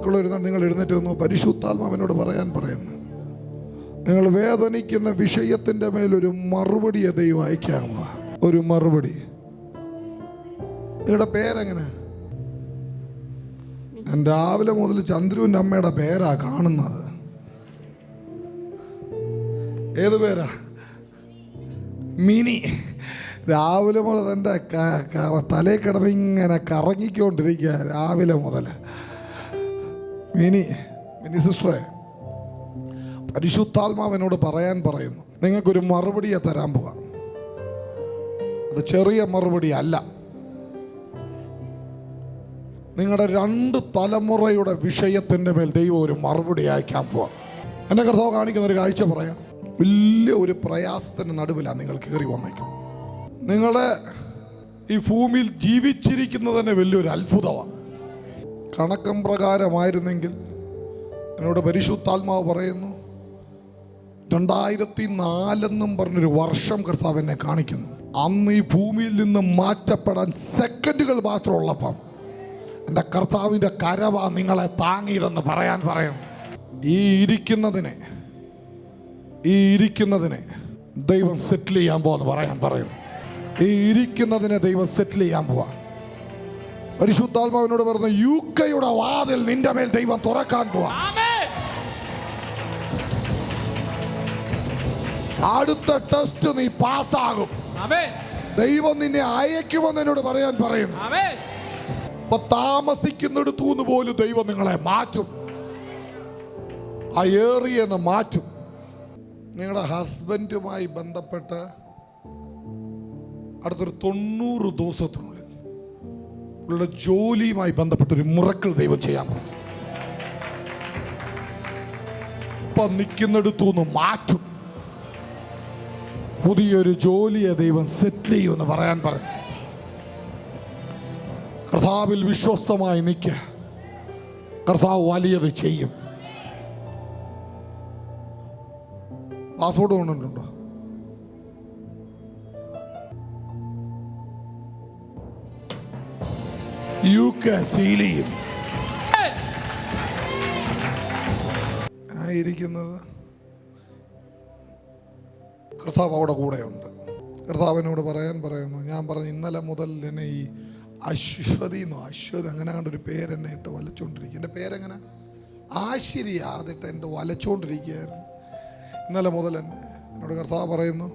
ബാക്കിയുള്ളവർ നിങ്ങൾ എഴുന്നേറ്റ് വന്നു. പരിശുദ്ധാത്മാവിനോട് പറയാൻ പറയുന്നു. നിങ്ങൾ വേദനിക്കുന്ന വിഷയത്തിന്റെ മേലൊരു മറുപടി ദൈവം അയക്കാമോ ഒരു മറുപടി. നിങ്ങളുടെ പേരെങ്ങനെ? ഞാൻ രാവിലെ മുതൽ ചന്ദ്രുവിന്റെ അമ്മയുടെ പേരാ കാണുന്നത്. ഏത് പേരാ? മിനി. രാവിലെ മുതൽ എന്റെ തലേ കിടന്ന് ഇങ്ങനെ കറങ്ങിക്കൊണ്ടിരിക്കുക രാവിലെ മുതൽ. മിനി മിനി സിസ്റ്ററെ പരിശുദ്ധാത്മാവിനോട് പറയാൻ പറയുന്നു. നിങ്ങൾക്കൊരു മറുപടിയെ തരാൻ പോവാം. അത് ചെറിയ മറുപടി അല്ല. നിങ്ങളുടെ രണ്ട് തലമുറയുടെ വിഷയത്തിന്റെ മേൽ ദൈവം ഒരു മറുപടി അയക്കാൻ പോവാം. എന്റെ കർത്താവ് കാണിക്കുന്ന ഒരു കാഴ്ച പറയാം. വലിയ ഒരു പ്രയാസത്തിന്റെ നടുവിലാണ് നിങ്ങൾ കയറി വന്നേക്കുന്നത്. നിങ്ങളുടെ ഈ ഭൂമിയിൽ ജീവിച്ചിരിക്കുന്നത് തന്നെ വലിയൊരു അത്ഭുതമാണ്. കണക്കം പ്രകാരമായിരുന്നെങ്കിൽ എന്നോട് പരിശുദ്ധാത്മാവ് പറയുന്നു രണ്ടായിരത്തി നാലെന്നും പറഞ്ഞൊരു വർഷം കർത്താവ് എന്നെ കാണിക്കുന്നു. അന്ന് ഈ ഭൂമിയിൽ നിന്ന് മാറ്റപ്പെടാൻ സെക്കൻഡുകൾ മാത്രം ഉള്ളപ്പം എന്റെ കർത്താവിന്റെ കരവ നിങ്ങളെ താങ്ങിയതെന്ന് പറയാൻ പറയും ഈ ഇരിക്കുന്നതിനെ ഈ ഇരിക്കുന്നതിനെ ദൈവം സെറ്റിൽ ചെയ്യാൻ പോവാന്ന് പറയാൻ പറയും ഈ ഇരിക്കുന്നതിനെ ദൈവം സെറ്റിൽ ചെയ്യാൻ പോവാ. പരിശുദ്ധാത്മാവിനോട് പറഞ്ഞു യു കെയുടെ വാതിൽ നിന്റെ മേൽ ദൈവം തുറക്കാൻ പോവാ. അടുത്ത ടെസ്റ്റ് നീ പാസ്സാകും. ദൈവം നിന്നെ അയക്കുമെന്ന് എന്നോട് പറയാൻ പറയുന്നു. ഇപ്പൊ താമസിക്കുന്നിടത്തുനിന്ന് പോലും ദൈവം നിങ്ങളെ മാറ്റും. ആ ഏറിയെന്ന് മാറ്റും. നിങ്ങളുടെ ഹസ്ബൻഡുമായി ബന്ധപ്പെട്ട് അടുത്തൊരു തൊണ്ണൂറ് ദിവസത്തിനുള്ളിൽ ഉള്ള ജോലിയുമായി ബന്ധപ്പെട്ടൊരു മുറക്കൾ ദൈവം ചെയ്യാൻ പോകും ഇപ്പൊ മാറ്റും. പുതിയൊരു ജോലിയെ ദൈവം സെറ്റിൽ ചെയ്യുമെന്ന് പറയാൻ പറഞ്ഞു കർത്താവിൽ വിശ്വസ്തമായി നിൽക്കുക കർത്താവ് വലിയത് ചെയ്യും. പാസ്പോർട്ട് കൊണ്ടിട്ടുണ്ടോ യു കെ ചെയ്യും. ആയിരിക്കുന്നത് കർത്താവ് അവിടെ കൂടെയുണ്ട്. കർത്താവിനോട് പറയാൻ പറയുന്നു ഞാൻ പറഞ്ഞു ഇന്നലെ മുതൽ എന്നെ ഈ അശ്വതി എന്നോ അശ്വതി അങ്ങനെ കണ്ടൊരു പേരെന്നെ ഇട്ട് വലച്ചുകൊണ്ടിരിക്കുക എന്റെ പേരെങ്ങനെ? ആശിരി അതിട്ട് എന്റെ വലച്ചുകൊണ്ടിരിക്കുകയായിരുന്നു ഇന്നലെ മുതൽ എന്നെ എന്നോട് കർത്താവ് പറയുന്നു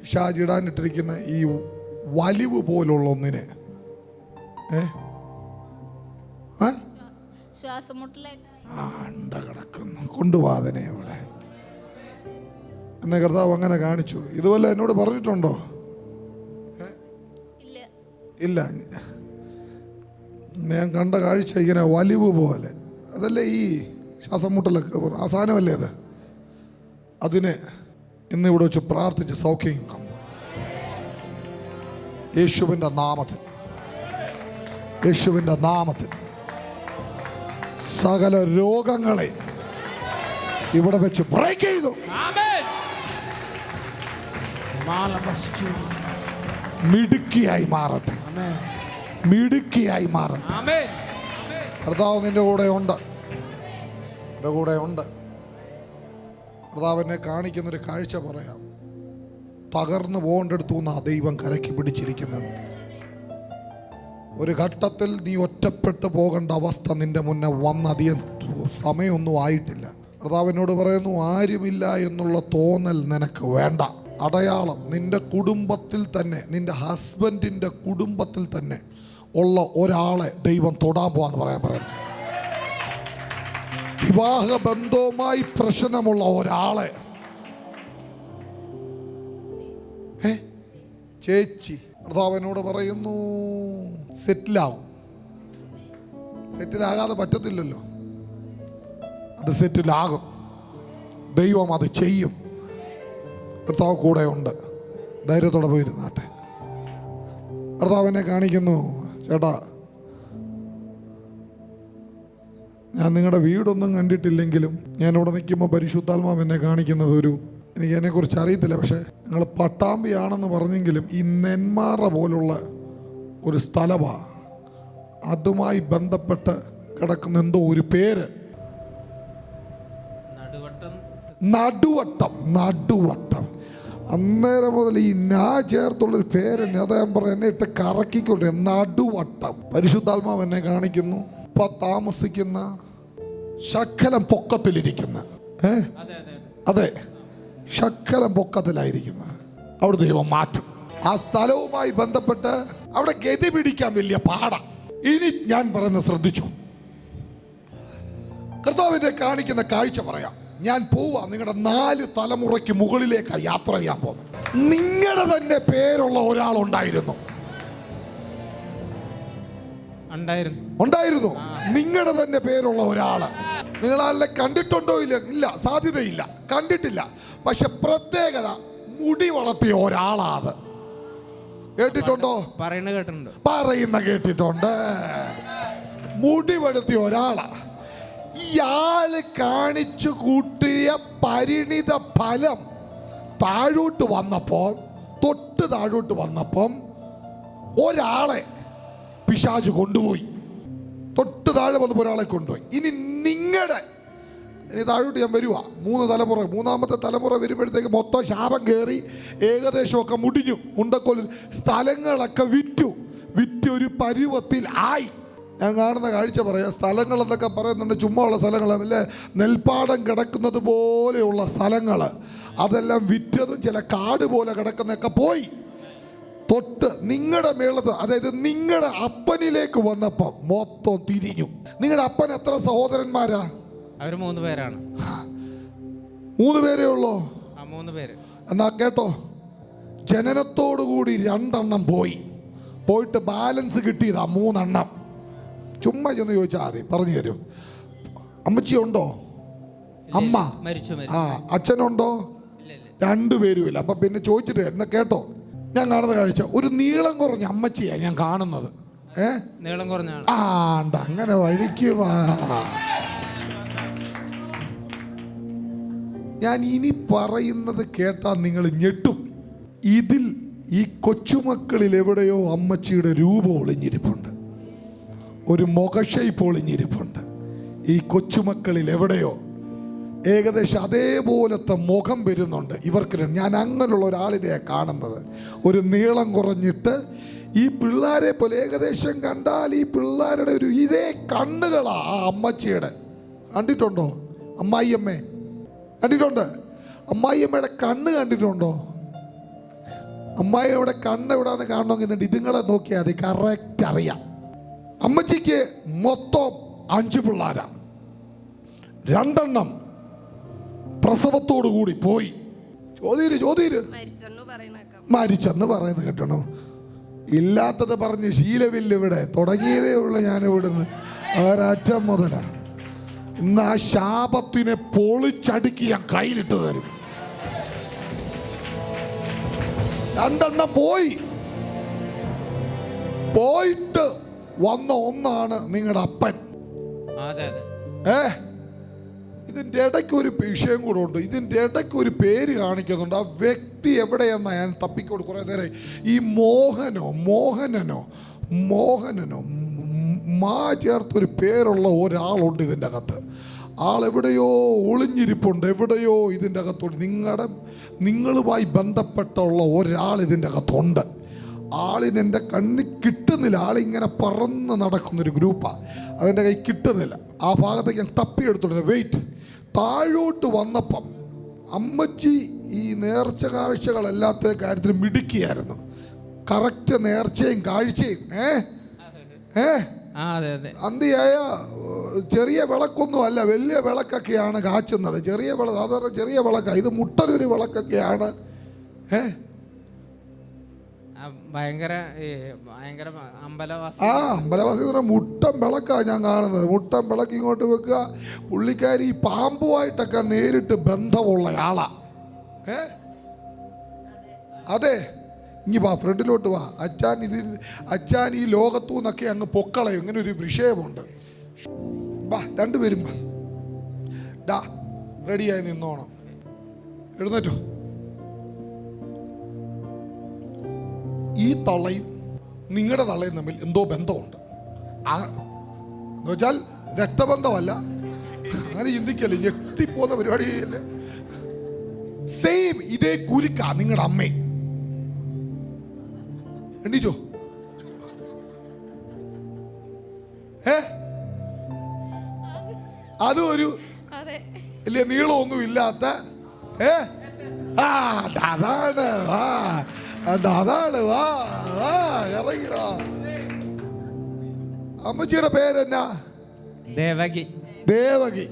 പിശാചിടാനിട്ടിരിക്കുന്ന ഈ വലിവ് പോലുള്ള ഒന്നിനെ ഏ? ആ ശ്വാസമുട്ടലായിട്ട് ആണ്ട കിടക്കുന്നു കൊണ്ടുവാതനെ അവിടെ എന്നെ കർത്താവ് അങ്ങനെ കാണിച്ചു. ഇതുപോലെ എന്നോട് പറഞ്ഞിട്ടുണ്ടോ? ഇല്ല. ഞാൻ കണ്ട കാഴ്ച ഇങ്ങനെ വലിവ് പോലെ. അതല്ലേ ഈ ശ്വാസം മുട്ടലൊക്കെ ആ സാധനമല്ലേ അത്? അതിന് ഇന്ന് ഇവിടെ വെച്ച് പ്രാർത്ഥിച്ച് സൗഖ്യം യേശുവിന്റെ നാമത്തിൽ. യേശുവിന്റെ നാമത്തിൽ. സകല രോഗങ്ങളെ ഇവിടെ വെച്ച് ബ്രേക്ക് ചെയ്തു. മിടുക്കിയായി മാറട്ടെ. മിടുക്കിയായി മാറട്ടെ. കർത്താവ് നിന്റെ കൂടെ ഉണ്ട്. എന്റെ കൂടെ ഉണ്ട്. കർത്താവിനെ കാണിക്കുന്നൊരു കാഴ്ച പറയാം. തകർന്നു പോകേണ്ടടുത്തു നിന്ന് ആ ദൈവം കരക്കി പിടിച്ചിരിക്കുന്നത്. ഒരു ഘട്ടത്തിൽ നീ ഒറ്റപ്പെട്ടു പോകേണ്ട അവസ്ഥ നിന്റെ മുന്നേ വന്നധികം സമയമൊന്നും ആയിട്ടില്ല. കർത്താവിനോട് പറയുന്നു ആരുമില്ല എന്നുള്ള തോന്നൽ നിനക്ക് വേണ്ട. അടയാളം നിന്റെ കുടുംബത്തിൽ തന്നെ നിന്റെ ഹസ്ബൻഡിന്റെ കുടുംബത്തിൽ തന്നെ ഉള്ള ഒരാളെ ദൈവം തൊടാൻ പോവാന്ന് പറയാൻ പറയുന്നു. വിവാഹ ബന്ധവുമായി പ്രശ്നമുള്ള ഒരാളെ. ഏ? ചേച്ചി. ഭർത്താവിനോട് പറയുന്നു സെറ്റിലാവും സെറ്റിലാകാതെ പറ്റത്തില്ലല്ലോ. അത് സെറ്റിലാകും ദൈവം അത് ചെയ്യും. കർത്താവ് കൂടെ ഉണ്ട് ധൈര്യത്തോടെ പോയിരുന്നാട്ടെ കർത്താവിനെ കാണിക്കുന്നു ചേട്ടാ ഞാൻ നിങ്ങളുടെ വീടൊന്നും കണ്ടിട്ടില്ലെങ്കിലും ഞാൻ ഇവിടെ നിൽക്കുമ്പോൾ പരിശുദ്ധാത്മാവ് എന്നെ കാണിക്കുന്നത് ഒരു എനിക്ക് അതിനെക്കുറിച്ച് അറിയത്തില്ല. പക്ഷേ നിങ്ങൾ പട്ടാമ്പിയാണെന്ന് പറഞ്ഞെങ്കിലും ഈ നെന്മാറ പോലുള്ള ഒരു സ്ഥലമാണ് അതുമായി ബന്ധപ്പെട്ട് കിടക്കുന്ന എന്തോ ഒരു പേര്. നടുവട്ടം. നടുവട്ടം അന്നേരം മുതൽ ഈ നാ ചേർത്തുള്ളൊരു പേരെന്നെ അതാ ഞാൻ പറഞ്ഞു എന്നെ ഇട്ട് കറക്കിക്കൊണ്ട്. നടുവട്ടം. പരിശുദ്ധാത്മാവ് എന്നെ കാണിക്കുന്നു. ഇപ്പൊ താമസിക്കുന്ന ശക്കലം പൊക്കത്തിലിരിക്കുന്ന. ഏ? അതെ. ശക്കലം പൊക്കത്തിലായിരിക്കുന്നത് അവിടെ ദൈവം മാറ്റും. ആ സ്ഥലവുമായി ബന്ധപ്പെട്ട് അവിടെ ഗതി പിടിക്കാൻ വലിയ പാട. ഇനി ഞാൻ പറയുന്നത് ശ്രദ്ധിച്ചു. കർത്താവിനെ കാണിക്കുന്ന കാഴ്ച പറയാം. ഞാൻ പോവാ നിങ്ങളുടെ നാല് തലമുറയ്ക്ക് മുകളിലേക്ക് യാത്ര ചെയ്യാൻ പോകുന്നു നിങ്ങളുടെ തന്നെ പേരുള്ള ഒരാൾ ഉണ്ടായിരുന്നു. ഉണ്ടായിരുന്നു. നിങ്ങളുടെ തന്നെ പേരുള്ള ഒരാൾ. നിങ്ങളാളെ കണ്ടിട്ടുണ്ടോ ഇല്ല? ഇല്ല സാധ്യതയില്ല. കണ്ടിട്ടില്ല. പക്ഷെ പ്രത്യേകത മുടി വളർത്തിയ ഒരാളാത് കേട്ടിട്ടുണ്ടോ? പറയുന്ന കേട്ടിട്ടുണ്ട്. പറയുന്ന കേട്ടിട്ടുണ്ട്. മുടി വെളുത്തിയ ഒരാളാ. ഇയാൾ കാണിച്ചു കൂട്ടിയ പരിണിത ഫലം താഴോട്ട് വന്നപ്പോൾ തൊട്ട് താഴോട്ട് വന്നപ്പം ഒരാളെ പിശാജ് കൊണ്ടുപോയി. തൊട്ട് താഴെ വന്നപ്പോൾ ഒരാളെ കൊണ്ടുപോയി. ഇനി നിങ്ങളുടെ ഇനി താഴോട്ട് ഞാൻ വരുവാ. മൂന്ന് തലമുറ മൂന്നാമത്തെ തലമുറ വരുമ്പോഴത്തേക്ക് മൊത്തം ശാപം കയറി ഏകദേശമൊക്കെ മുടിഞ്ഞു മുണ്ടക്കൊല്ലിൽ സ്ഥലങ്ങളൊക്കെ വിറ്റു. വിറ്റ് ഒരു പരുവത്തിൽ ആയി. ഞാൻ കാണുന്ന കാഴ്ച പറയാം. സ്ഥലങ്ങൾ എന്നൊക്കെ പറയുന്നുണ്ട്. ചുമ്മാ ഉള്ള സ്ഥലങ്ങൾ അല്ലേ? നെൽപ്പാടം കിടക്കുന്നത് പോലെയുള്ള സ്ഥലങ്ങൾ അതെല്ലാം വിറ്റതും ചില കാട് പോലെ കിടക്കുന്നതൊക്കെ പോയി. തൊട്ട് നിങ്ങളുടെ മേളത്ത് അതായത് നിങ്ങളുടെ അപ്പനിലേക്ക് വന്നപ്പം മൊത്തം തിരിഞ്ഞു. നിങ്ങളുടെ അപ്പൻ എത്ര സഹോദരന്മാരാ? അവർ മൂന്ന് പേരാണ്. മൂന്ന് പേരേ ഉള്ളോ? മൂന്ന് പേര്. എന്നാ കേട്ടോ. ജനനത്തോടു കൂടി രണ്ടെണ്ണം പോയി. പോയിട്ട് ബാലൻസ് കിട്ടിയതാ മൂന്നെണ്ണം. ചുമ്മാ ചെന്ന് ചോദിച്ചാൽ മതി പറഞ്ഞു തരും. അമ്മച്ചി ഉണ്ടോ? അമ്മ? ആ അച്ഛനുണ്ടോ? ഇല്ല ഇല്ല. അപ്പൊ പിന്നെ ചോദിച്ചിട്ട് എന്നാ കേട്ടോ. ഞാൻ കാണുന്ന കാഴ്ച. ഒരു നീളം കുറഞ്ഞ അമ്മച്ചിയാ ഞാൻ കാണുന്നത്. ഏ? നീളം കുറഞ്ഞ ആണ്ട അങ്ങനെ വഴിക്ക് വാ. ഞാൻ ഇനി പറയുന്നത് കേട്ടാൽ നിങ്ങൾ ഞെട്ടും. ഇതിൽ ഈ കൊച്ചുമക്കളിൽ എവിടെയോ അമ്മച്ചിയുടെ രൂപം ഒളിഞ്ഞിരിപ്പുണ്ട്. ഒരു മുഖഷൈപ്പ് ഒളിഞ്ഞിരിപ്പുണ്ട് ഈ കൊച്ചുമക്കളിൽ എവിടെയോ ഏകദേശം അതേപോലത്തെ മുഖം വരുന്നുണ്ട്. ഇവർക്ക്. ഞാൻ അങ്ങനെയുള്ള ഒരാളിനെയാണ് കാണുന്നത്. ഒരു നീളം കുറഞ്ഞിട്ട് ഈ പിള്ളേരെ പോലെ ഏകദേശം കണ്ടാൽ ഈ പിള്ളേരുടെ ഒരു ഇതേ കണ്ണുകളാ ആ അമ്മച്ചിയുടെ. കണ്ടിട്ടുണ്ടോ? അമ്മായിയമ്മേ. കണ്ടിട്ടുണ്ട്? അമ്മായിയമ്മയുടെ കണ്ണ് കണ്ടിട്ടുണ്ടോ? അമ്മായിയുടെ കണ്ണ് എവിടാന്ന് കാണണമെങ്കിൽ ഇതുങ്ങളെ നോക്കിയാൽ അത് കറക്റ്റ് അറിയാം. അമ്മച്ചിക്ക് മൊത്തം അഞ്ച് പിള്ളേരാ രണ്ടെണ്ണം പ്രസവത്തോടു കൂടി പോയി. ചോദ്യര് ചോദ്യര് മരിച്ചെന്ന് പറയുന്നത് കേട്ടണം? ഇല്ലാത്തത് പറഞ്ഞ് ശീലമില്ല ഇവിടെ. തുടങ്ങിയതേ ഉള്ളു ഞാൻ ഇവിടുന്ന്. ഒരറ്റം മുതലാണ് ഇന്ന് ആ ശാപത്തിനെ പൊളിച്ചടുക്കി ഞാൻ കയ്യിലിട്ട് തരും. രണ്ടെണ്ണം പോയി. പോയിട്ട് വന്ന ഒന്നാണ് നിങ്ങളുടെ അപ്പൻ. ഏ? ഇതിന്റെ ഇടയ്ക്ക് ഒരു വിഷയം കൂടെ ഉണ്ട്. ഇതിന്റെ ഇടയ്ക്ക് ഒരു പേര് കാണിക്കുന്നുണ്ട്. ആ വ്യക്തി എവിടെയെന്നാ ഞാൻ തപ്പിക്കോട് കുറേ നേരം. ഈ മോഹനോ മോഹനനോ മോഹനനോ മാ ചേർത്തൊരു പേരുള്ള ഒരാളുണ്ട് ഇതിന്റെ അകത്ത്. ആളെവിടെയോ ഒളിഞ്ഞിരിപ്പുണ്ട്. എവിടെയോ ഇതിന്റെ അകത്തുണ്ട് നിങ്ങളുടെ നിങ്ങളുമായി ബന്ധപ്പെട്ടുള്ള ഒരാൾ ഇതിന്റെ അകത്തുണ്ട്. ആളിന് എന്റെ കണ്ണിൽ കിട്ടുന്നില്ല. ആളിങ്ങനെ പറന്ന് നടക്കുന്നൊരു ഗ്രൂപ്പാണ് അതെന്റെ കൈ കിട്ടുന്നില്ല. ആ ഭാഗത്തേക്ക് ഞാൻ തപ്പിയെടുത്തോണ്ട് വെയിറ്റ് താഴോട്ട് വന്നപ്പം അമ്മച്ചി ഈ നേർച്ച കാഴ്ചകളല്ലാത്ത കാര്യത്തിൽ കാര്യത്തിലും മിടുക്കിയായിരുന്നു. കറക്റ്റ് നേർച്ചയും കാഴ്ചയും. ഏ? ഏ? അന്തിയായ ചെറിയ വിളക്കൊന്നും അല്ല വലിയ വിളക്കൊക്കെയാണ് കാച്ചുന്നത്. ചെറിയ വിള സാധാരണ ചെറിയ വിളക്ക. ഇത് മുട്ടനൊരു വിളക്കൊക്കെയാണ്. ഏ? ആ, ഭയങ്കര ഭയങ്കര അമ്പലവാസി. ആ അമ്പലവാസി എന്ന് പറഞ്ഞാൽ മുട്ടൻ വിളക്കാണ് ഞാൻ കാണുന്നത്. മുട്ടം വിളക്ക് ഇങ്ങോട്ട് വെക്കുക. പുള്ളിക്കാരി ഈ പാമ്പുമായിട്ടൊക്കെ നേരിട്ട് ബന്ധമുള്ള ആളാ ഏ? അതെ. ഇനി വാ ഫ്രണ്ടിലോട്ട് വാ. അച്ഛാൻ ഇതിൽ അച്ഛാൻ ഈ ലോകത്തു നിന്നൊക്കെ അങ്ങ് പൊക്കളയും. ഇങ്ങനെ ഒരു വിഷയമുണ്ട്. വാ രണ്ടുപേരും വാ. ഡാ റെഡിയായി നിന്നോണം. എഴുന്നേറ്റോ? ഈ തള്ളയും നിങ്ങളുടെ തള്ളയും തമ്മിൽ എന്തോ ബന്ധമുണ്ട്. ആ എന്ന് വെച്ചാൽ രക്തബന്ധമല്ല. അങ്ങനെ ചിന്തിക്കല്ലേ ഞെട്ടിപ്പോന്ന പരിപാടിയല്ലേ? സെയിം ഇതേ കുരുക്ക നിങ്ങളുടെ അമ്മേ. എണ്ണിച്ചോ ഏ? അതും ഒരു വലിയ നീളമൊന്നും ഇല്ലാത്ത ഏ? ആ അതാണ് ആ. അതാണ്. വാ വാ ഇറങ്ങി വാ അമ്മച്ചിയുടെ പേരെന്നാ? ദേവകി. ദേവകി.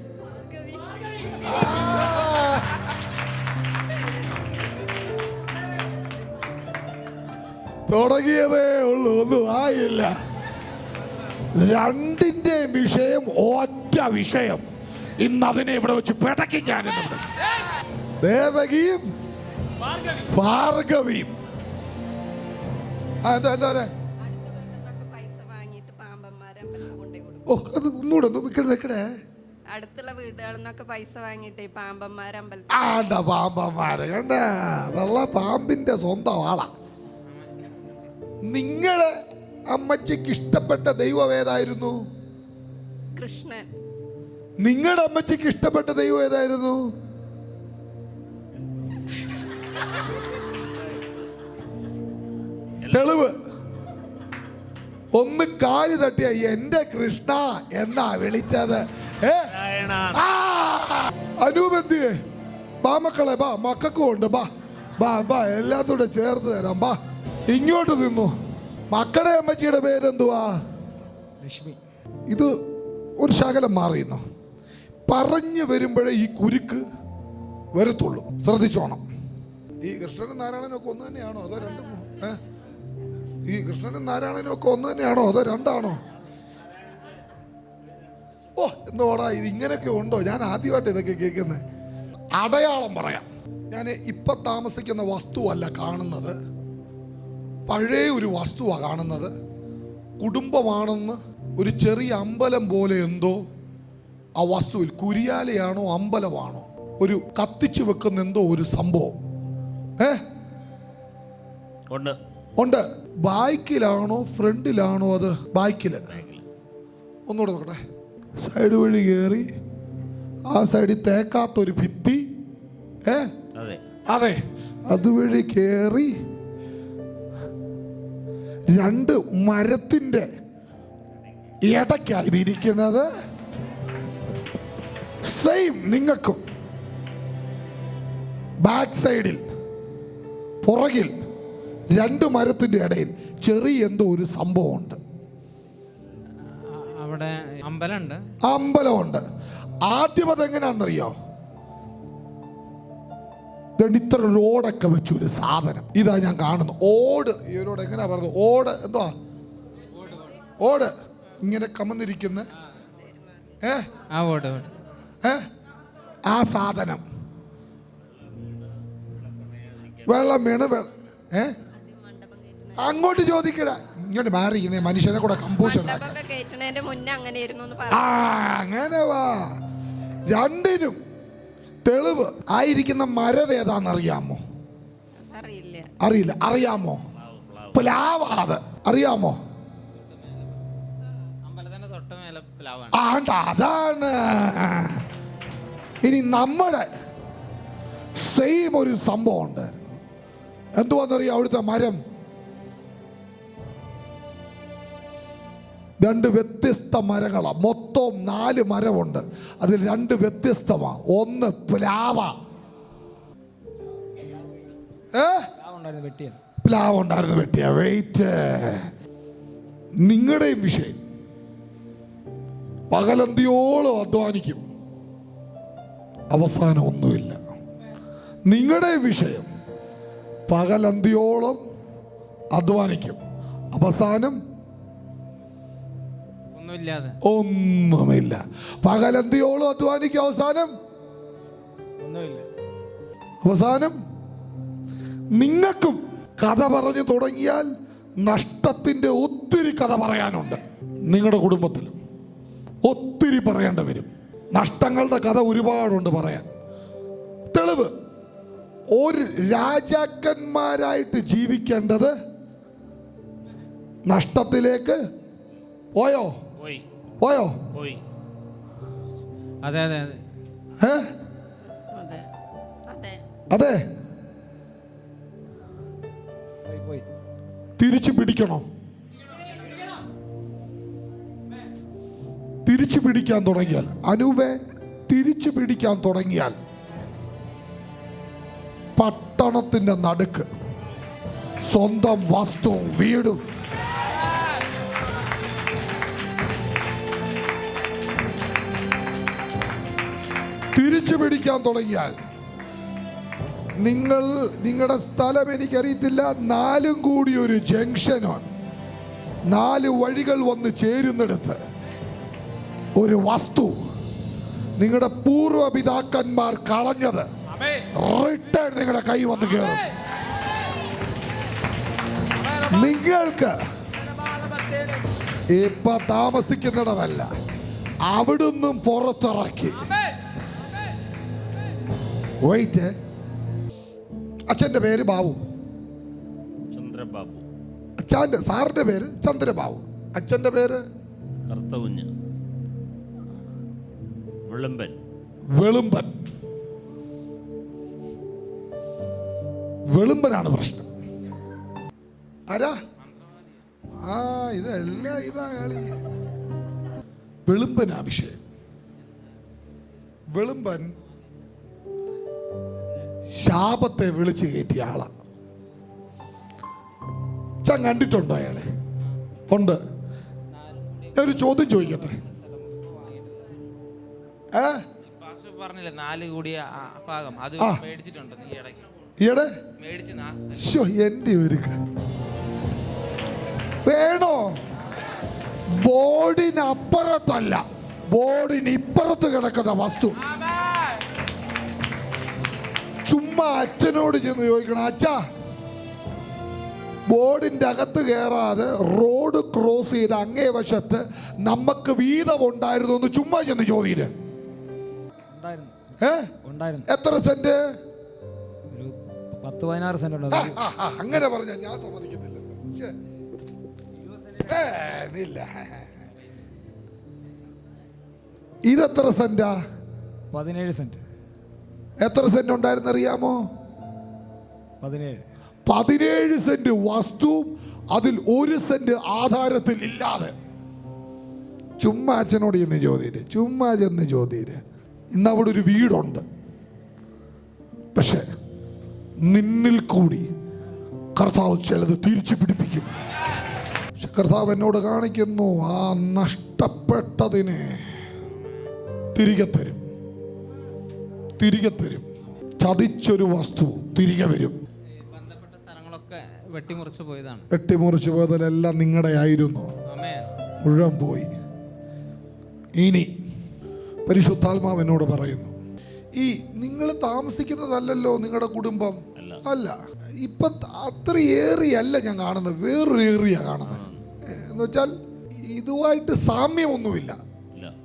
തുടങ്ങിയതേ ഉള്ളൂ ഒന്നും ആയില്ല. രണ്ടിന്റെ വിഷയം ഒറ്റ വിഷയം. ഇന്ന് അതിനെ ഇവിടെ വെച്ച് പിടക്കി ഞാൻ ദേവകിയും ഭാർഗവിയും ഓ അത് ഒന്നുകൂടെ ഒന്ന് നിൽക്കണേ നിൽക്കണേ അടുത്തുള്ള വീടുകളിൽ നിന്നൊക്കെ പൈസ വാങ്ങിയിട്ട് ഈ പാമ്പന്മാരെ അമ്പലത്തിൽ ആണ്ട പാമ്പന്മാരെ കണ്ട? അതല്ല പാമ്പിന്റെ സ്വന്തം ആളാ. നിങ്ങൾ അമ്മച്ചിക്ക് ഇഷ്ടപ്പെട്ട ദൈവം ഏതായിരുന്നു? കൃഷ്ണൻ. നിങ്ങളുടെ അമ്മച്ചിക്ക് ഇഷ്ടപ്പെട്ട ദൈവം ഏതായിരുന്നു? തെളിവ്. ഒന്ന് കാൽ തട്ടിയ എന്റെ കൃഷ്ണ എന്നാ വിളിച്ചത്. അനുബന്ധിയെ ആ! അനൂപ് എന്തിയേ ബാ മക്കളെ ബാ മക്കൾക്കും ഉണ്ട് ബാ. ബാ ബാ എല്ലാത്തോടെ ചേർത്ത് തരാം ബാ. ഇങ്ങോട്ട് നിന്നു. മക്കളുടെ അമ്മച്ചിയുടെ പേരെന്തുവാ? ലക്ഷ്മി. ഇത് ഒരു ശകലം മാറിയുന്നു. പറഞ്ഞു വരുമ്പോഴേ ഈ കുരുക്ക് വരത്തുള്ളൂ. ശ്രദ്ധിച്ചോണം. ഈ കൃഷ്ണനും നാരായണനും ഒക്കെ ഒന്ന് തന്നെയാണോ? അതോ രണ്ടും? ഏ? ഈ കൃഷ്ണനും നാരായണനും ഒക്കെ ഒന്ന് തന്നെയാണോ? അതോ രണ്ടാണോ? ഓ എന്തോടാ ഇത് ഇങ്ങനെയൊക്കെ ഉണ്ടോ? ഞാൻ ആദ്യമായിട്ട് ഇതൊക്കെ കേൾക്കുന്നത് അടയാളം പറയാം. ഞാൻ ഇപ്പൊ താമസിക്കുന്ന വസ്തുവല്ല കാണുന്നത്. പഴയ ഒരു വസ്തുവാണ് കാണുന്നത്. കുടുംബമാണെന്ന് ഒരു ചെറിയ അമ്പലം പോലെ എന്തോ ആ വസ്തുവിൽ കുരിയാലയാണോ അമ്പലമാണോ? ഒരു കത്തിച്ചു വെക്കുന്ന എന്തോ ഒരു സംഭവം. ഏ? ഉണ്ട്. ഉണ്ട്. ബാക്കിലാണോ ഫ്രണ്ടിലാണോ അത്? ബാക്കിൽ. ഒന്നുകൂടെ നോക്കട്ടെ. സൈഡ് വഴി കയറി ആ സൈഡിൽ തേക്കാത്തൊരു ഭിത്തി ഏ? അതെ. അതെ. അതുവഴി കയറി രണ്ട് മരത്തിന്റെ ഇടയ്ക്കായി ഇരിക്കുന്നത് സെയിം നിങ്ങൾക്കും ബാക്ക് സൈഡിൽ പുറകിൽ രണ്ട് മരത്തിന്റെ ഇടയിൽ ചെറിയ എന്തോ ഒരു സംഭവമുണ്ട്. അവിടെ അമ്പലമുണ്ട്. അമ്പലമുണ്ട്. ആദ്യം അതെങ്ങനെയാണെന്നറിയോ ഇത്ര റോഡൊക്കെ വെച്ച ഒരു സാധനം. ഇതാ ഞാൻ കാണുന്നു. ഓട്. ഇവരോട് എങ്ങനെയാ പറഞ്ഞത് ഓട് എന്തുവാ ഓട്. ഇങ്ങനെ കമന്നിരിക്കുന്ന. ഏ? ആ ഏ? സാധനം. വെള്ളം വേണം വെ- ഏ? അങ്ങോട്ട് ചോദിക്കട. ഇങ്ങോട്ട് മാറിയിരിക്കുന്നേ മനുഷ്യനെ കൂടെ കമ്പൂഷൻ ആ അങ്ങനെ വാ. രണ്ടിനും തെളിവ് ആയിരിക്കുന്ന മരം ഏതാണെന്നറിയാമോ അറിയില്ല അറിയില്ല. അറിയാമോ? പ്ലാവാത്. അറിയാമോ? അതാണ്. ഇനി നമ്മുടെ സെയിം ഒരു സംഭവം ഉണ്ടായിരുന്നു എന്തുവാന്നറിയാം അവിടുത്തെ മരം? രണ്ട് വ്യത്യസ്ത മരങ്ങളാണ് മൊത്തം നാല് മരമുണ്ട്. അതിൽ രണ്ട് വ്യത്യസ്തമാണ് ഒന്ന് പ്ലാവ. പ്ലാവ ഉണ്ടായിരുന്നു വെട്ടിയ. വെയിറ്റ് നിങ്ങളുടെയും വിഷയം. പകലന്തിയോളം അധ്വാനിക്കും. അവസാനം ഒന്നുമില്ല. നിങ്ങളുടെ വിഷയം. പകലന്തിയോളം അധ്വാനിക്കും. അവസാനം ഒന്നുമില്ല. പകലന്തിയോളം അധ്വാനിക്കും അവസാനം? ഒന്നുമില്ല. അവസാനം നിങ്ങൾക്കും കഥ പറഞ്ഞു തുടങ്ങിയാൽ നഷ്ടത്തിന്റെ ഒത്തിരി കഥ പറയാനുണ്ട്. നിങ്ങളുടെ കുടുംബത്തിലും ഒത്തിരി പറയേണ്ടി വരും. നഷ്ടങ്ങളുടെ കഥ ഒരുപാടുണ്ട് പറയാൻ. തെളിവ് ഒരു രാജാക്കന്മാരായിട്ട് ജീവിക്കേണ്ടത് നഷ്ടത്തിലേക്ക് പോയോ? പോയി. പോയോ? പോയി. അതെ അതെ അതെ. അതെ. തിരിച്ചു പിടിക്കണം? തിരിച്ചു പിടിക്കാൻ തുടങ്ങിയാൽ. അനുവെ തിരിച്ചു പിടിക്കാൻ തുടങ്ങിയാൽ. പട്ടണത്തിന്റെ നടുക്ക് സ്വന്തം വസ്തു വീടും തിരിച്ചു പിടിക്കാൻ തുടങ്ങിയാൽ നിങ്ങൾ നിങ്ങളുടെ സ്ഥലം എനിക്കറിയത്തില്ല നാലും കൂടി ഒരു ജംഗ്ഷനാണ്. നാല് വഴികൾ വന്ന് ചേരുന്നിടത്ത് ഒരു വസ്തു നിങ്ങളുടെ പൂർവപിതാക്കന്മാർ കളഞ്ഞത് റിട്ടേൺ നിങ്ങളുടെ കൈ വന്ന് കയറും. നിങ്ങൾക്ക് ഇപ്പൊ താമസിക്കുന്നിടമല്ല അവിടുന്നും പുറത്തിറക്കി. വെയിറ്റ് അച്ഛന്റെ പേര് ബാബു. ചന്ദ്രബാബു. അച്ഛന്റെ സാറിന്റെ പേര് ചന്ദ്രബാബു. അച്ഛന്റെ പേര്? കറുത്ത വെളുമ്പൻ വിളമ്പൻ. വെളുമ്പൻ. വെളുമ്പനാണ് പ്രശ്നം. ആരാ? ആ ഇതെല്ലാം ഇതാ കളി. വെളുമ്പനാ വിഷയം. വെളുമ്പൻ ശാപത്തെ വിളിച്ചു കയറ്റിയ ആളാണ് ചാൻ കണ്ടിട്ടുണ്ടോ അയാളെ? ഉണ്ട്. ഒരു ചോദ്യം ചോദിക്കട്ടെ? ഏ? പറഞ്ഞില്ലേ നാല് കൂടിയ ഭാഗം. അത് മേടിച്ചിട്ടുണ്ട് ഇടയ്ക്ക്. ഈയിടെ? മേടിച്ച് ഒരു വേണോ? ബോർഡിനപ്പുറത്തല്ല ബോർഡിന് ഇപ്പുറത്ത് കിടക്കുന്ന വസ്തു. ചുമ്മാ അച്ഛനോട് ചെന്ന് ചോദിക്കണം അച്ഛാ ബോർഡിന്റെ അകത്ത് കയറാതെ റോഡ് ക്രോസ് ചെയ്ത് അങ്ങേ വശത്ത് നമുക്ക് വീതമുണ്ടായിരുന്നു എന്ന് ചുമ്മാ ചെന്ന് ചോദിയില്ല ഏ? എത്ര സെന്റ്? പത്ത് പതിനാറ് സെന്റ് ഉണ്ട് അങ്ങനെ പറഞ്ഞ ഞാൻ സമ്മതിക്കുന്നില്ല ഇല്ല. ഇതെത്ര സെന്റാ? പതിനേഴ് സെന്റ്. എത്ര സെന്റ് ഉണ്ടായിരുന്നു അറിയാമോ? പതിനേഴ്. പതിനേഴ് സെന്റ് വസ്തുവും അതിൽ ഒരു സെന്റ് ആധാരത്തിൽ ഇല്ലാതെ. ചുമ്മാ അച്ഛനോട് ചെന്ന് ചോദ്യം ചുമ്മാ ചെന്ന് ഇന്ന് അവിടെ ഒരു വീടുണ്ട്. പക്ഷെ നിന്നിൽ കൂടി കർത്താവ് ചിലത് തിരിച്ചു പിടിപ്പിക്കും. പക്ഷെ കർത്താവ് എന്നോട് കാണിക്കുന്നു ആ നഷ്ടപ്പെട്ടതിനെ തിരികെ തരും. തിരികെ തരും. ചതിച്ചൊരു വസ്തു തിരികെ വരും. വെട്ടിമുറിച്ച് പോയതാണ്. വെട്ടിമുറിച്ചു പോയതിലെല്ലാം നിങ്ങളുടെ ആയിരുന്നു. മുഴുവൻ പോയി. ഇനി പരിശുദ്ധാത്മാവ് എന്നോട് പറയുന്നു ഈ നിങ്ങൾ താമസിക്കുന്നതല്ലല്ലോ നിങ്ങളുടെ കുടുംബം? അല്ല. ഇപ്പൊ അത്ര ഏറിയ അല്ല ഞാൻ കാണുന്നത്. വേറൊരു ഏറിയ കാണുന്നത്. എന്ന് വെച്ചാൽ ഇതുമായിട്ട് സാമ്യമൊന്നുമില്ല.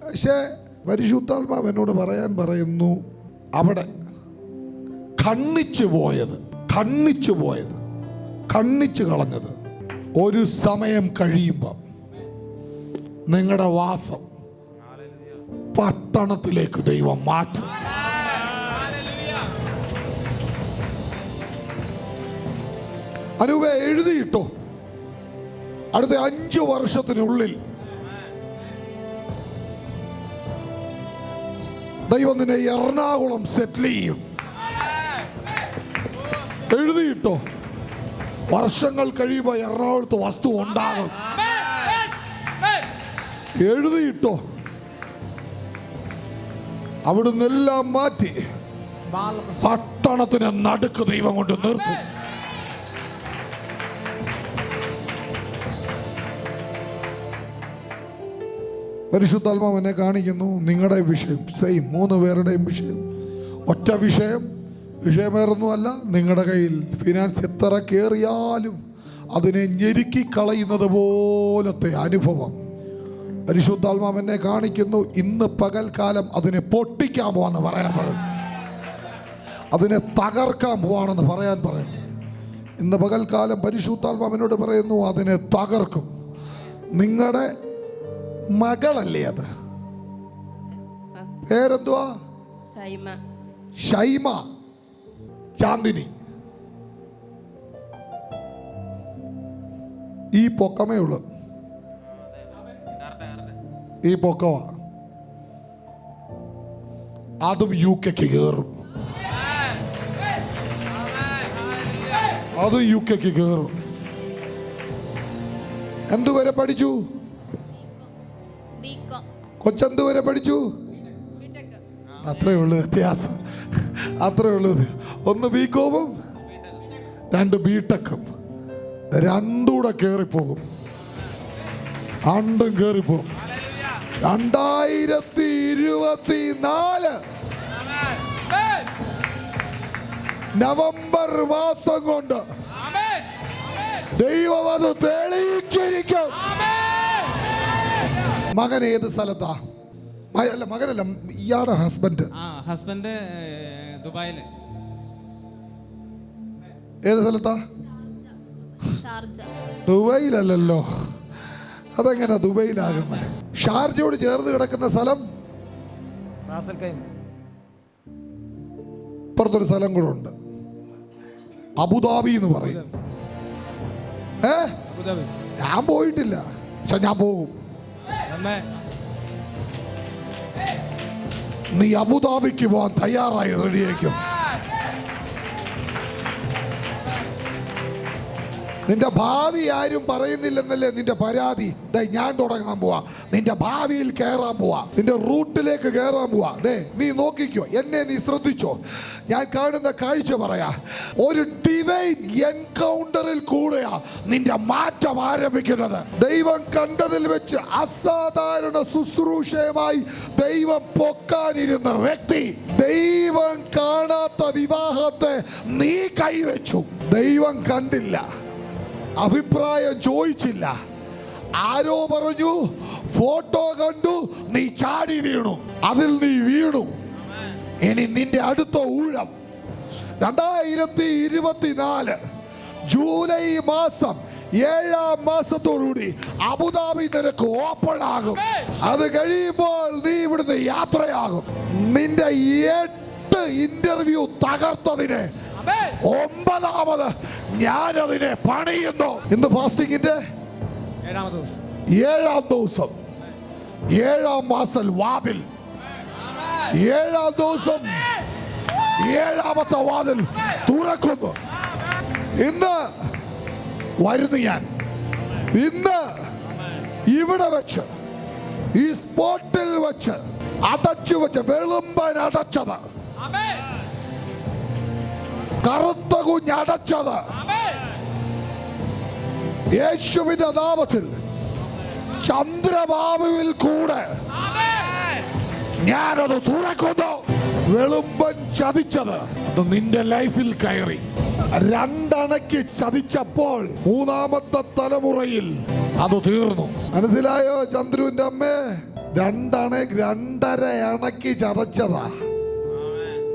പക്ഷേ പരിശുദ്ധാത്മാവ് എന്നോട് പറയാൻ പറയുന്നു അവിടെ കണ്ണിച്ചു പോയത് കണ്ണിച്ചു പോയത് കണ്ണിച്ചു കളഞ്ഞത് ഒരു സമയം കഴിയുമ്പം നിങ്ങളുടെ വാസം പട്ടണത്തിലേക്ക് ദൈവം മാറ്റും. അനുവ എഴുതിയിട്ടോ? അടുത്ത അഞ്ചു വർഷത്തിനുള്ളിൽ ദൈവം നിന്നെ എറണാകുളം സെറ്റിൽ ചെയ്യും എഴുതിയിട്ടോ? വർഷങ്ങൾ കഴിയുമ്പോൾ എറണാകുളത്ത് വസ്തു ഉണ്ടാകും. എഴുതിയിട്ടോ? അവിടുന്ന് എല്ലാം മാറ്റി. പട്ടണത്തിന് നടുക്ക് ദൈവം കൊണ്ട് നിർത്തും. പരിശുദ്ധാത്മാവ് എന്നെ കാണിക്കുന്നു. നിങ്ങളുടെ വിഷയം സെയിം മൂന്ന് പേരുടെയും വിഷയം. ഒറ്റ വിഷയം വിഷയമേറൊന്നുമല്ല. നിങ്ങളുടെ കയ്യിൽ ഫിനാൻസ് എത്ര കയറിയാലും അതിനെ ഞെരുക്കി കളയുന്നത് പോലത്തെ അനുഭവം. പരിശുദ്ധാത്മാവ് എന്നെ കാണിക്കുന്നു. ഇന്ന് പകൽക്കാലം അതിനെ പൊട്ടിക്കാൻ പോവാന്ന് പറയാൻ പറയുന്നു അതിനെ തകർക്കാൻ പോവാണെന്ന് പറയാൻ പറയുന്നു ഇന്ന് പകൽക്കാലം പരിശുദ്ധാത്മാവിനോട് പറയുന്നു അതിനെ തകർക്കും. നിങ്ങളുടെ മകളല്ലേ അത്? പേരെന്തുവാ? ഷൈമ. ചാന്ദിനി. ഈ പൊക്കമേ ഉള്ളു. ഈ പൊക്കമാ അതും യു കെക്ക് കയറും അതും യു കെക്ക് കയറും എന്തുവരെ പഠിച്ചു? ബികോം കൊച്ചെന്തുവരെ പഠിച്ചു? അത്രേ ഉള്ളൂ വ്യത്യാസം. അത്രേ ഉള്ളൂ. ഒന്ന് ബി കോമും രണ്ട് ബി ടെക്കും രണ്ടൂടെ കയറിപ്പോകും രണ്ടും കയറിപ്പോകും രണ്ടായിരത്തി ഇരുപത്തി നാല് നവംബർ മാസം കൊണ്ട് ദൈവം തെളിയിച്ചിരിക്കും. മകൻ ഏത് സ്ഥലത്താ? അല്ല മകനല്ല ഇയാളുടെ ഹസ്ബൻഡ് ആ ഹസ്ബൻഡ് ദുബായിൽ. ഏത് സ്ഥലത്താ? ദുബൈയിലല്ലോ ദുബൈയിലല്ലല്ലോ. അതെങ്ങനെ ദുബൈയിലാകുന്നത് ഷാർജയോട് ചേർന്ന് കിടക്കുന്ന സ്ഥലം? ഇപ്പുറത്തൊരു സ്ഥലം കൂടെ ഉണ്ട്. അബുദാബി എന്ന് പറയും ഏ? അബുദാബി. ഞാൻ പോയിട്ടില്ല. പക്ഷെ ഞാൻ പോകും. നീ അബുദാബിക്ക് പോവാൻ തയ്യാറായി റെഡിയേക്കും നിന്റെ ഭാവി ആരും പറയുന്നില്ലെന്നല്ലേ നിന്റെ പരാതി? ഞാൻ തുടങ്ങാൻ പോവാ. നിന്റെ ഭാവിയിൽ കയറാൻ പോവാ. നിന്റെ റൂട്ടിലേക്ക് കയറാൻ പോവാ. ദേ നീ നോക്കിക്കോ. എന്നെ നീ ശ്രദ്ധിച്ചോ. ഞാൻ കാണുന്ന കാഴ്ച പറയാ. ഒരു ഡിവൈൻ എൻകൗണ്ടറിൽ കൂടെയാ നിന്റെ മാറ്റം ആരംഭിക്കുന്നത്. ദൈവം കണ്ടതിൽ വെച്ച് അസാധാരണ ശുശ്രൂഷയുമായി ദൈവം പൊക്കാനിരുന്ന വ്യക്തി ദൈവം കാണാത്ത വിവാഹത്തെ നീ കൈവച്ചു. ദൈവം കണ്ടില്ല. അഭിപ്രായം ചോദിച്ചില്ല. ആരോ പറഞ്ഞു ഫോട്ടോ കണ്ടു നീ ചാടി വീണു. അതിൽ നീ വീണു. ഇനി നിന്റെ അടുത്ത ഊഴം. രണ്ടായിരത്തി ഇരുപത്തിനാല് ജൂലൈ മാസം ഏഴാം മാസത്തോടുകൂടി അബുദാബി നിനക്ക് ഓപ്പൺ ആകും. അത് കഴിയുമ്പോൾ നീ ഇവിടുന്ന് യാത്രയാകും. നിന്റെ എട്ട് ഇന്റർവ്യൂ തകർത്തതിന് ഒമ്പതാമത് ഞാനതിനെ പണിയുന്നു. ഇന്ന് ദിവസം. ഏഴാം ദിവസം. ഏഴാം മാസം വാതിൽ. ഏഴാം ദിവസം ഏഴാമത്തെ വാതിൽ തുറക്കുന്നു. ഇന്ന് വരുന്നു ഞാൻ. ഇന്ന് ഇവിടെ വെച്ച് ഈ സ്പോട്ടിൽ വെച്ച് അടച്ചു വെച്ച് വെളുമ്പൻ അടച്ചത്. കറുത്ത കുഞ്ഞടച്ചത്. യേശുവിന്റെ നാമത്തിൽ ചന്ദ്രബാബുവിൽ കൂടെ ഞാനത് തുറക്കുന്നു. വെളുമ്പൻ ചതിച്ചത് അത് നിന്റെ ലൈഫിൽ കയറി. രണ്ടണയ്ക്ക് ചതിച്ചപ്പോൾ മൂന്നാമത്തെ തലമുറയിൽ അത് തീർന്നു. മനസ്സിലായോ ചന്ദ്രുവിന്റെ അമ്മേ? രണ്ടണ രണ്ടര അണയ്ക്ക് ചതച്ചതാ.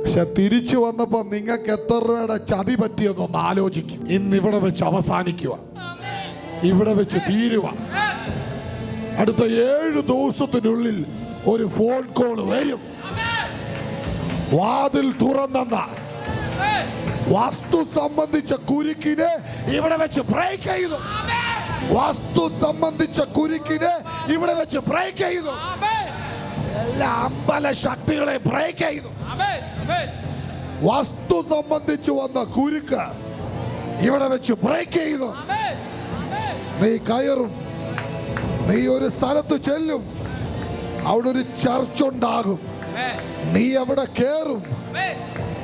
പക്ഷെ തിരിച്ചു വന്നപ്പോ നിങ്ങൾക്ക് എത്ര രൂപയുടെ ചതി പറ്റിയെന്നൊന്ന് ആലോചിക്കും. ഇന്ന് ഇവിടെ വെച്ച് അവസാനിക്കുക. ഇവിടെ വെച്ച് തീരുക. അടുത്ത ഏഴ് ദിവസത്തിനുള്ളിൽ ഒരു ഫോൺ കോൾ വരും. വാതിൽ തുറന്നെന്ന. വസ്തു സംബന്ധിച്ച കുരുക്കിനെ ഇവിടെ വെച്ച് ബ്രേക്ക് ചെയ്തു. വസ്തു സംബന്ധിച്ച കുരുക്കിനെ ഇവിടെ വെച്ച് ബ്രേക്ക് ചെയ്തു. എല്ലാ അമ്പല ശക്തികളെ ബ്രേക്ക് ചെയ്തു. വസ്തു സംബന്ധിച്ച് വന്ന കുരുക്ക് ഇവിടെ വെച്ച് ബ്രേക്ക് ചെയ്തു. നീ കയറും. നീ ഒരു സ്ഥലത്ത് ചെല്ലും. അവിടെ ഒരു ചർച്ച ഉണ്ടാകും. നീ അവിടെ കേറും.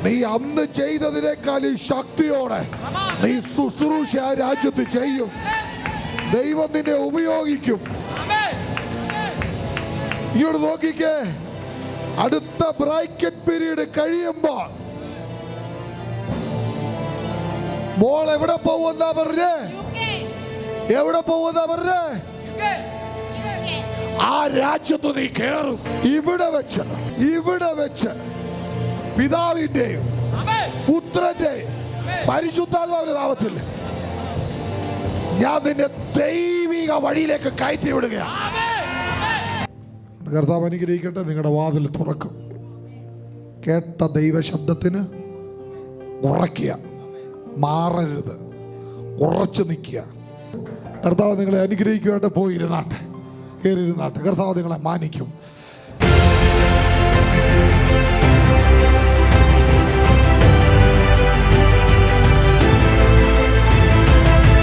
നീ അന്ന് ചെയ്തതിനേക്കാൾ ഈ ശക്തിയോടെ നീ ശുശ്രൂഷ രാജ്യത്ത് ചെയ്യും. ദൈവം നിന്നെ ഉപയോഗിക്കും. ഇങ്ങോട്ട് നോക്കിക്കേ. അടുത്ത ബ്രാക്കറ്റ് പീരീഡ് കഴിയുമ്പോൾ മോൾ എവിടെ പോവുന്നാ പറഞ്ഞേ? എവിടെ പോവുന്നാ പറഞ്ഞേ? ആ രാജ്യത്ത് നീ കേറും. ഇവിടെ വെച്ച് ഇവിടെ വെച്ച് പിതാവിന്റെയും പുത്രന്റെയും പരിശുദ്ധാത്മാവിന്റെ ഞാൻ നിന്നെ ദൈവിക വഴിയിലേക്ക് കയറ്റി വിടുകയാണ്. കർത്താവ് അനുഗ്രഹിക്കട്ടെ നിങ്ങളുടെ വാതിൽ തുറക്കും. കേട്ട ദൈവശബ്ദത്തിന് ഉറക്കുക മാറരുത്. ഉറച്ചു നിൽക്കുക. കർത്താവ് നിങ്ങളെ അനുഗ്രഹിക്കുവായിട്ട് പോയിരുന്നാട്ടെ കയറിയിരുന്നാട്ടെ കർത്താവ് നിങ്ങളെ മാനിക്കും.